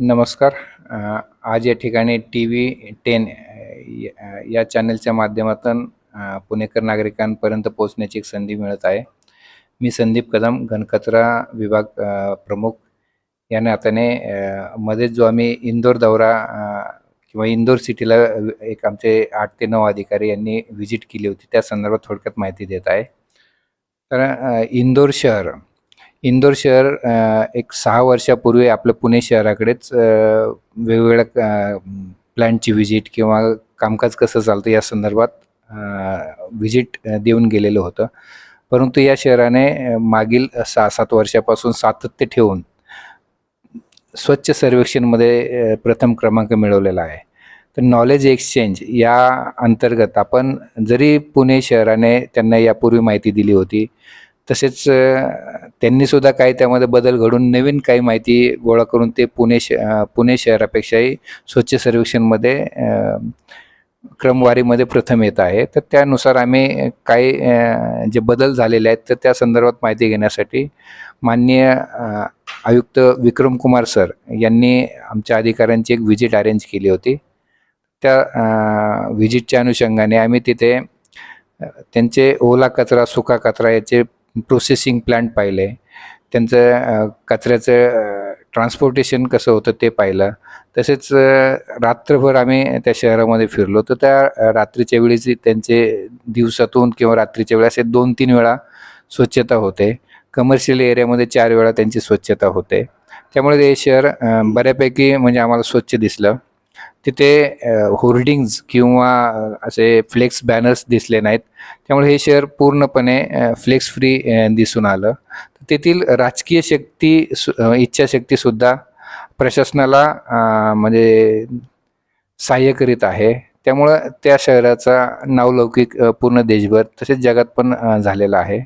नमस्कार. आज या ठिकाणी टी व्ही टेन या चॅनलच्या माध्यमातून पुणेकर नागरिकांपर्यंत पोहोचण्याची एक संधी मिळत आहे. मी संदीप कदम घनकचरा विभाग प्रमुख. या नात्याने मध्येच जो आम्ही इंदोर दौरा किंवा इंदोर सिटीला एक आमचे आठ ते नऊ अधिकारी यांनी व्हिजिट केली होती त्या संदर्भात थोडक्यात माहिती देत आहे. तर इंदोर शहर इंदोर शहर एक सहा वर्षापूर्वी आपलं पुणे शहराकडेच वेगवेगळ्या प्लॅनची व्हिजिट किंवा कामकाज कसं चालतं या संदर्भात व्हिजिट देऊन गेलेलं होतं. परंतु या शहराने मागील सहा सात वर्षापासून सातत्य ठेवून स्वच्छ सर्वेक्षणमध्ये प्रथम क्रमांक मिळवलेला आहे. तर नॉलेज एक्सचेंज या अंतर्गत आपण जरी पुणे शहराने त्यांना यापूर्वी माहिती दिली होती तसेच त्यांनीसुद्धा काही त्यामध्ये बदल घडून नवीन काही माहिती गोळा करून ते पुणे श पुणे शहरापेक्षाही स्वच्छ सर्वेक्षणमध्ये क्रमवारीमध्ये प्रथम येत आहे. तर त्यानुसार आम्ही काही जे बदल झालेले आहेत तर त्या संदर्भात माहिती घेण्यासाठी माननीय आयुक्त विक्रम कुमार सर यांनी आमच्या अधिकाऱ्यांची एक व्हिजिट अरेंज केली होती. त्या व्हिजिटच्या अनुषंगाने आम्ही तिथे त्यांचे ओला कचरा सुका कचरा याचे प्रोसेसिंग प्लांट पाहिले. त्यांचं कचऱ्याचं ट्रान्सपोर्टेशन कसं होतं ते पाहिलं. तसेच रात्रभर आम्ही त्या शहरामध्ये फिरलो. तर त्या रात्रीच्या वेळेस त्यांचे दिवसातून किंवा रात्रीच्या वेळा असे दोन तीन वेळा स्वच्छता होते. कमर्शियल एरियामध्ये चार वेळा त्यांची स्वच्छता होते. त्यामुळे ते शहर बऱ्यापैकी म्हणजे आम्हाला स्वच्छ दिसलं. तिथे होर्डिंग्ज किंवा असे फ्लेक्स बॅनर्स दिसले नाहीत. त्यामुळे हे शहर पूर्णपणे फ्लेक्स फ्री दिसून आलं. तेथील राजकीय शक्ती सु इच्छाशक्तीसुद्धा प्रशासनाला म्हणजे सहाय्य करीत आहे. त्यामुळं त्या शहराचा नावलौकिक पूर्ण देशभर तसेच जगात पण झालेला आहे.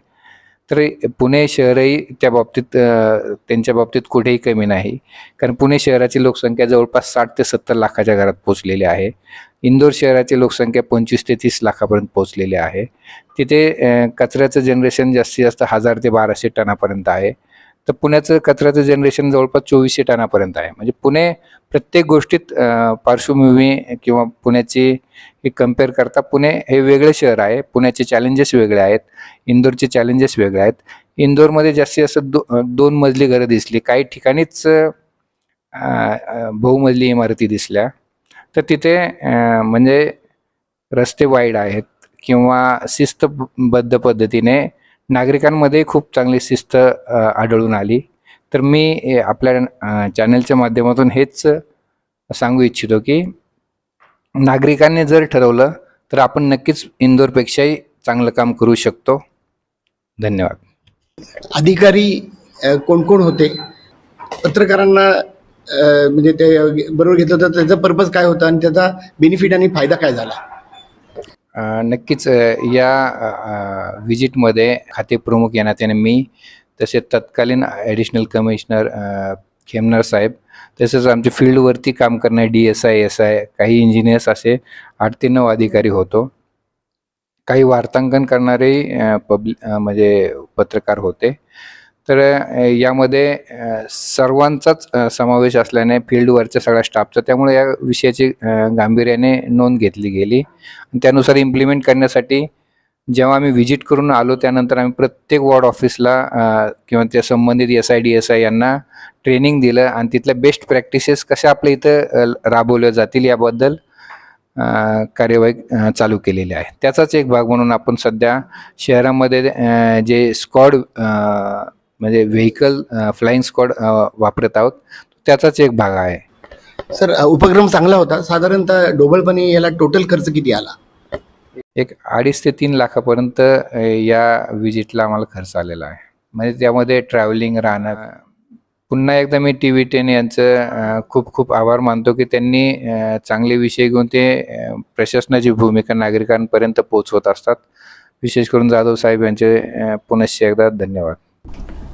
तर पुणे शहरही त्या बाबतीत त्यांच्या बाबतीत कुठेही कमी नाही. कारण पुणे शहराची लोकसंख्या जवळपास साठ ते सत्तर लाखाच्या घरात पोचलेली आहे. इंदोर शहराची लोकसंख्या पंचवीस ते तीस लाखापर्यंत पोचलेली आहे. तिथे कचऱ्याचं जनरेशन जास्तीत जास्त हजार ते बाराशे टनापर्यंत आहे. तर पुण्याचं कचऱ्याचं जनरेशन जवळपास चोवीसशे टनापर्यंत आहे. म्हणजे पुणे प्रत्येक गोष्टीत पार्श्वभूमी किंवा पुण्याची हे कंपेअर करता पुणे हे वेगळे शहर आहे. पुण्याचे चॅलेंजेस वेगळे आहेत. इंदोरचे चॅलेंजेस वेगळे आहेत. इंदोरमध्ये जास्तीत जास्त दो दोन मजली घरं दिसली. काही ठिकाणीच बहुमजली इमारती दिसल्या. तर तिथे म्हणजे रस्ते वाईड आहेत किंवा शिस्तबद्ध पद्धतीने नागरिकांमध्ये खूप चांगली शिस्त आढळून आली. तर मी आपल्या चॅनलच्या माध्यमातून हेच सांगू इच्छितो की नागरिकांनी जर ठरवलं तर आपण नक्कीच इंदोरपेक्षाही चांगलं काम करू शकतो. धन्यवाद. अधिकारी कोण कोण होते? पत्रकारांना म्हणजे ते बरोबर घेतलं तर त्याचा पर्पज काय होता आणि त्याचा बेनिफिट आणि फायदा काय झाला? नक्कीच या व्हिजिटमध्ये खाते प्रमुख या नात्याने मी तसेच तत्कालीन ॲडिशनल कमिशनर खेमनर साहेब तसेच आमचे फील्डवरती काम करणारे D S I S I काही इंजिनियर्स असे आठ ते नऊ अधिकारी होतो. काही वार्तांकन करणारे पब्लि म्हणजे पत्रकार होते. तर यामध्ये सर्वांचाच समावेश असल्याने फील्डवरच्या सगळ्या स्टाफचा त्यामुळे या विषयाची गांभीर्याने नोंद घेतली गेली. आणि त्यानुसार इम्प्लिमेंट करण्यासाठी जेव्हा आम्ही व्हिजिट करून आलो त्यानंतर आम्ही प्रत्येक वॉर्ड ऑफिसला किंवा त्या संबंधित S I D S I यांना ट्रेनिंग दिलं आणि तिथल्या बेस्ट प्रॅक्टिसेस कशा आपल्या इथं राबवल्या जातील याबद्दल कार्यवाही चालू केलेली आहे. त्याचाच एक भाग म्हणून आपण सध्या शहरामध्ये जे स्कॉड म्हणजे व्हेकल फ्लाईंग स्क्वॉड वापरत आहोत. त्याचाच एक भाग आहे. सर उपक्रम चांगला होता. साधारणतः ढोबळपणे याला टोटल खर्च किती आला? एक अडीच ते तीन लाखापर्यंत या विजिटला आम्हाला खर्च आलेला आहे. म्हणजे त्यामध्ये ट्रॅव्हलिंग राहणं पुन्हा एकदा मी टी व्ही टेन यांचं खूप खूप आभार मानतो की त्यांनी चांगले विषय घेऊन ते प्रशासनाची भूमिका नागरिकांपर्यंत पोहोचवत असतात. विशेष करून जाधव साहेब यांचे पुनश्च एकदा धन्यवाद.